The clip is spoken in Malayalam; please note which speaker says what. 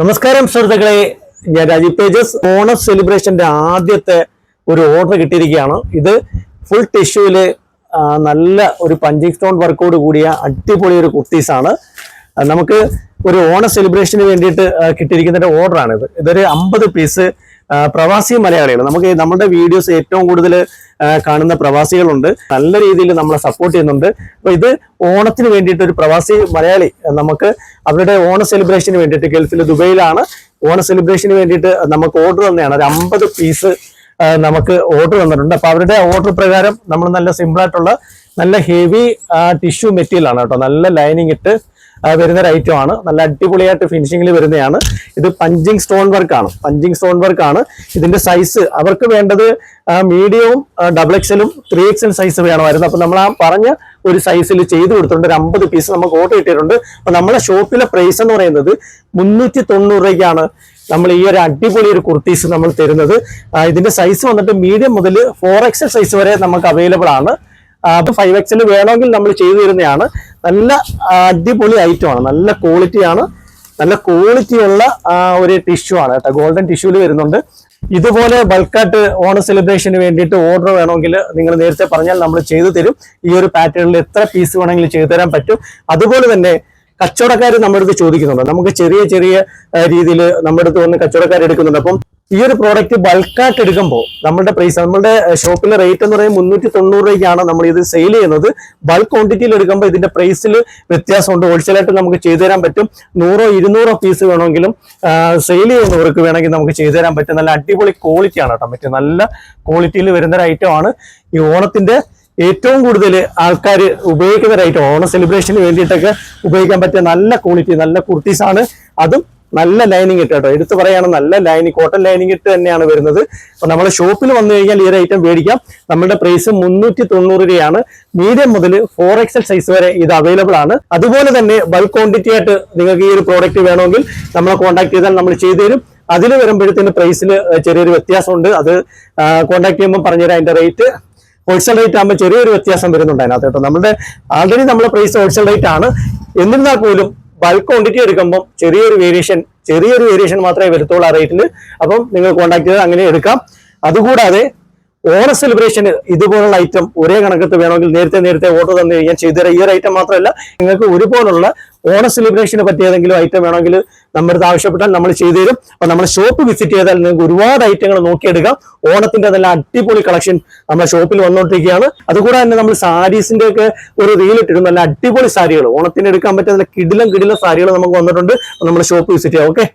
Speaker 1: നമസ്കാരം സുഹൃത്തുക്കളെ. ഞാൻ രാജീവ് പേജസ് ഓണസ് സെലിബ്രേഷന്റെ ആദ്യത്തെ ഒരു ഓർഡർ കിട്ടിയിരിക്കുകയാണ്. ഇത് ഫുൾ ടിഷ്യൂൽ നല്ല ഒരു പഞ്ചിങ് സ്റ്റോൺ വർക്കോട് കൂടിയ അടിപൊളി ഒരു കുർത്തീസാണ് നമുക്ക് ഒരു ഓണ സെലിബ്രേഷന് വേണ്ടിയിട്ട് കിട്ടിയിരിക്കുന്ന ഒരു ഓർഡറാണിത് ഇതൊരു അമ്പത് പീസ് പ്രവാസി മലയാളികൾ. നമുക്ക് നമ്മുടെ വീഡിയോസ് ഏറ്റവും കൂടുതൽ കാണുന്ന പ്രവാസികളുണ്ട്. നല്ല രീതിയിൽ നമ്മളെ സപ്പോർട്ട് ചെയ്യുന്നുണ്ട്. അപ്പൊ ഇത് ഓണത്തിന് വേണ്ടിയിട്ട് ഒരു പ്രവാസി മലയാളി നമുക്ക് അവരുടെ ഓണ സെലിബ്രേഷന് വേണ്ടിയിട്ട് ഗൾഫിൽ ദുബൈയിലാണ്. ഓണ സെലിബ്രേഷന് വേണ്ടിയിട്ട് നമുക്ക് ഓർഡർ തന്നെയാണ്. ഒരു അമ്പത് പീസ് നമുക്ക് ഓർഡർ തന്നിട്ടുണ്ട്. അപ്പൊ അവരുടെ ഓർഡർ പ്രകാരം നമ്മൾ നല്ല സിമ്പിളായിട്ടുള്ള നല്ല ഹെവി ടിഷ്യൂ മെറ്റീരിയൽ ആണ് കേട്ടോ. നല്ല ലൈനിങ് ഇട്ട് വരുന്ന ഒരു ഐറ്റം ആണ്. നല്ല അടിപൊളിയായിട്ട് ഫിനിഷിംഗിൽ വരുന്നതാണ് ഇത് പഞ്ചിങ് സ്റ്റോൺ വർക്ക് ആണ്. പഞ്ചിങ് സ്റ്റോൺ വർക്ക് ആണ്. ഇതിന്റെ സൈസ് അവർക്ക് വേണ്ടത് മീഡിയവും ഡബിൾ എക്സലും ത്രീ എക്സൽ സൈസ് വേണമായിരുന്നു. അപ്പൊ നമ്മൾ ആ പറഞ്ഞ ഒരു സൈസിൽ ചെയ്തു കൊടുത്തിട്ടുണ്ട്. ഒരു അമ്പത് പീസ് നമുക്ക് ഓർഡർ കിട്ടിയിട്ടുണ്ട്. അപ്പൊ നമ്മളെ ഷോപ്പിലെ പ്രൈസ് എന്ന് പറയുന്നത് മുന്നൂറ്റി തൊണ്ണൂറ് രൂപയ്ക്കാണ് നമ്മൾ ഈ ഒരു അടിപൊളി ഒരു കുർത്തീസ് നമ്മൾ തരുന്നത്. ഇതിന്റെ സൈസ് വന്നിട്ട് മീഡിയം മുതൽ ഫോർ എക്സൽ സൈസ് വരെ നമുക്ക് അവൈലബിൾ ആണ്. അപ്പൊ ഫൈവ് എക്സൽ വേണമെങ്കിൽ നമ്മൾ ചെയ്തു തരുന്നതാണ്. നല്ല അടിപൊളി ഐറ്റം ആണ്. നല്ല ക്വാളിറ്റി ആണ്. നല്ല ക്വാളിറ്റി ഉള്ള ഒരു ടിഷ്യൂ ആണ് കേട്ടോ. ഗോൾഡൻ ടിഷ്യൂൽ വരുന്നുണ്ട്. ഇതുപോലെ ബൾക്കായിട്ട് ഓണ സെലിബ്രേഷന് വേണ്ടിയിട്ട് ഓർഡർ വേണമെങ്കിൽ നിങ്ങൾ നേരത്തെ പറഞ്ഞാൽ നമ്മൾ ചെയ്തു തരും. ഈ ഒരു പാറ്റേണിൽ എത്ര പീസ് വേണമെങ്കിലും ചെയ്തു തരാൻ പറ്റും. അതുപോലെ തന്നെ കച്ചവടക്കാർ നമ്മുടെ അടുത്ത് ചോദിക്കുന്നുണ്ട്. നമുക്ക് ചെറിയ ചെറിയ രീതിയിൽ നമ്മുടെ അടുത്ത് വന്ന് കച്ചവടക്കാർ എടുക്കുന്നുണ്ട്. അപ്പം ഈ ഒരു പ്രോഡക്റ്റ് ബൾക്കായിട്ട് എടുക്കുമ്പോൾ നമ്മുടെ പ്രൈസ് നമ്മുടെ ഷോപ്പിലെ റേറ്റ് എന്ന് പറയുന്നത് മുന്നൂറ്റി തൊണ്ണൂറ് രൂപയ്ക്കാണ് നമ്മൾ ഇത് സെയിൽ ചെയ്യുന്നത്. ബൾക്ക് ക്വാണ്ടിറ്റിയിൽ എടുക്കുമ്പോൾ ഇതിന്റെ പ്രൈസിൽ വ്യത്യാസമുണ്ട്. ഹോൾസെയിലായിട്ട് നമുക്ക് ചെയ്തു തരാൻ പറ്റും. നൂറോ ഇരുന്നൂറോ പീസ് വേണമെങ്കിലും സെയിൽ ചെയ്യുന്നവർക്ക് വേണമെങ്കിൽ നമുക്ക് ചെയ്തു തരാൻ പറ്റും. നല്ല അടിപൊളി ക്വാളിറ്റിയാണ് കേട്ടോ. മറ്റേ നല്ല ക്വാളിറ്റിയിൽ വരുന്ന ഒരു ഐറ്റം ആണ്. ഈ ഓണത്തിന്റെ ഏറ്റവും കൂടുതൽ ആൾക്കാർ ഉപയോഗിക്കുന്ന ഒരു ഐറ്റം ഓണ സെലിബ്രേഷന് വേണ്ടിയിട്ടൊക്കെ ഉപയോഗിക്കാൻ പറ്റിയ നല്ല ക്വാളിറ്റി നല്ല കുർത്തീസാണ് അതും നല്ല ലൈനിങ് ഇട്ട് കേട്ടോ. എടുത്തു പറയുകയാണ് നല്ല ലൈനിങ് കോട്ടൺ ലൈനിങ് ഇട്ട് തന്നെയാണ് വരുന്നത്. അപ്പൊ നമ്മുടെ ഷോപ്പിൽ വന്നു കഴിഞ്ഞാൽ ഈ ഒരു ഐറ്റം മേടിക്കാം. നമ്മുടെ പ്രൈസ് മുന്നൂറ്റി തൊണ്ണൂറ് രൂപയാണ്. മീഡിയം മുതൽ ഫോർ എക്സൽ സൈസ് വരെ ഇത് അവൈലബിൾ ആണ്. അതുപോലെ തന്നെ ബൾക്ക് ക്വാണ്ടിറ്റി ആയിട്ട് നിങ്ങൾക്ക് ഈ ഒരു പ്രോഡക്റ്റ് വേണമെങ്കിൽ നമ്മളെ കോൺടാക്ട് ചെയ്താൽ നമ്മൾ ചെയ്തു തരും. അതിൽ വരുമ്പോഴത്തേന് പ്രൈസിൽ ചെറിയൊരു വ്യത്യാസമുണ്ട്. അത് കോൺടാക്ട് ചെയ്യുമ്പോൾ പറഞ്ഞുതരാം അതിന്റെ റേറ്റ് ഹോൾസെയിൽ റേറ്റ് ആകുമ്പോൾ ചെറിയൊരു വ്യത്യാസം വരുന്നുണ്ട് അതിനകത്ത് കേട്ടോ. നമ്മുടെ ആൾറെഡി നമ്മുടെ പ്രൈസ് ഹോൾസെയിൽ റേറ്റ് ആണ്. എന്നിരുന്നാൽ പോലും ബൾക്ക് ക്വാണ്ടിറ്റി എടുക്കുമ്പോൾ ചെറിയൊരു വേരിയേഷൻ ചെറിയൊരു വേരിയേഷൻ മാത്രമേ വരത്തുള്ളൂ ആ റേറ്റിൽ അപ്പം നിങ്ങൾ കോൺടാക്ട് ചെയ്ത് അങ്ങനെ എടുക്കാം. അതുകൂടാതെ ഓണ സെലിബ്രേഷന് ഇതുപോലുള്ള ഐറ്റം ഒരേ കണക്കത്ത് വേണമെങ്കിൽ നേരത്തെ നേരത്തെ ഓർഡർ തന്നു കഴിഞ്ഞാൽ ചെയ്തുതരാം ഈ ഒരു ഐറ്റം മാത്രമല്ല നിങ്ങൾക്ക് ഒരുപോലുള്ള ഓണ സെലിബ്രേഷന് പറ്റിയ ഏതെങ്കിലും ഐറ്റം വേണമെങ്കിൽ നമ്മുടെ അടുത്ത് ആവശ്യപ്പെട്ടാൽ നമ്മൾ ചെയ്തു തരും. അപ്പൊ നമ്മുടെ ഷോപ്പ് വിസിറ്റ് ചെയ്താൽ നിങ്ങൾക്ക് ഒരുപാട് ഐറ്റങ്ങൾ നോക്കിയെടുക്കാം. ഓണത്തിന്റെ നല്ല അടിപൊളി കളക്ഷൻ നമ്മുടെ ഷോപ്പിൽ വന്നുകൊണ്ടിരിക്കുകയാണ് അതുകൂടെ തന്നെ നമ്മൾ സാരീസിന്റെ ഒക്കെ ഒരു ഇട്ടിരുന്നു നല്ല അടിപൊളി സാരികൾ ഓണത്തിന് എടുക്കാൻ പറ്റുന്ന കിടിലം കിടിലം സാരികൾ നമുക്ക് വന്നിട്ടുണ്ട്. നമ്മുടെ ഷോപ്പ് വിസിറ്റ് ചെയ്യാം ഓക്കെ